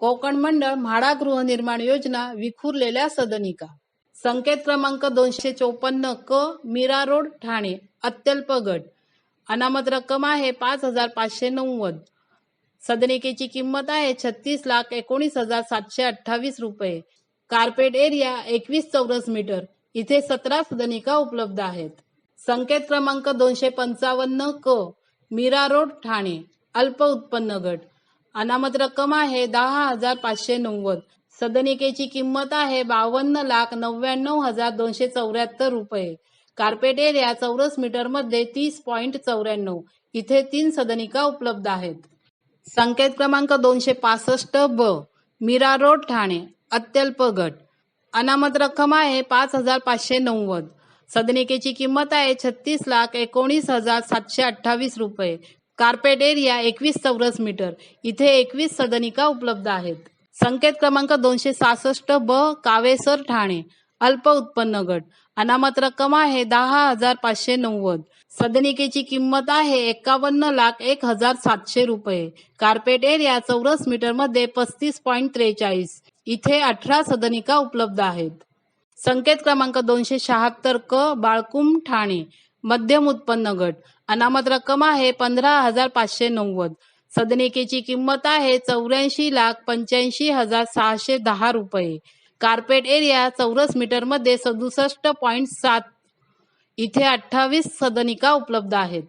कोकण मंडळ म्हाडा गृहनिर्माण योजना विखुरलेल्या सदनिका. संकेत क्रमांक दोनशे चोपन्न क मीरा रोड ठाणे अत्यल्प गट. अनामत रक्कम आहे पाच हजार पाचशे नव्वद. सदनिकेची किंमत आहे छत्तीस लाख एकोणीस हजार सातशे अठ्ठावीस रुपये. कार्पेट एरिया एकवीस चौरस मीटर. इथे सतरा सदनिका उपलब्ध आहेत. संकेत क्रमांक दोनशे पंचावन्न क मीरा रोड ठाणे. अल्प उत्पन्न गट. अनामत रक्कम आहे दहा हजार पाचशे नव्वद. सदनिकेची किंमत आहे बावन्न लाख नव्याण्णव हजार दोनशे चौऱ्याहत्तर रुपये. कार्पेट एरिया चौरस मीटरमध्ये तीस पॉईंट चौऱ्याण्णव. इथे तीन सदनिका उपलब्ध आहेत. संकेत क्रमांक दोनशे पासष्ट ब मीरा रोड ठाणे अत्यल्प गट. अनामत रक्कम आहे पाच हजार पाचशे नव्वद. सदनिकेची किंमत आहे छत्तीस लाख एकोणीस हजार सातशे अठ्ठावीस रुपये. कार्पेट एरिया एकवीस चौरस मीटर. इथे एकवीस सदनिका उपलब्ध आहेत. संकेत क्रमांक दोनशे सहासष्ट ब कावेसर ठाणे अल्प उत्पन्न गट. अनामत रक्कम आहे दहा हजार पाचशे नव्वद. सदनिकेची किंमत आहे एकावन्न लाख एक हजार सातशे रुपये. कार्पेट एरिया चौरस मीटरमध्ये पस्तीस पॉईंट त्रेचाळीस. इथे अठरा सदनिका उपलब्ध आहेत. संकेत क्रमांक दोनशे शहात्तर क बाळकुम ठाणे मध्यम उत्पन्न गट. अनामत रक्कम आहे पंधरा हजार पाचशे नव्वद. सदनिकेची किंमत आहे चौऱ्याऐंशी लाख पंच्याऐंशी हजार सहाशे दहा रुपये. कार्पेट एरिया चौरस मीटरमध्ये सदुसष्ट पॉईंट सात इथे अठ्ठावीस सदनिका उपलब्ध आहेत.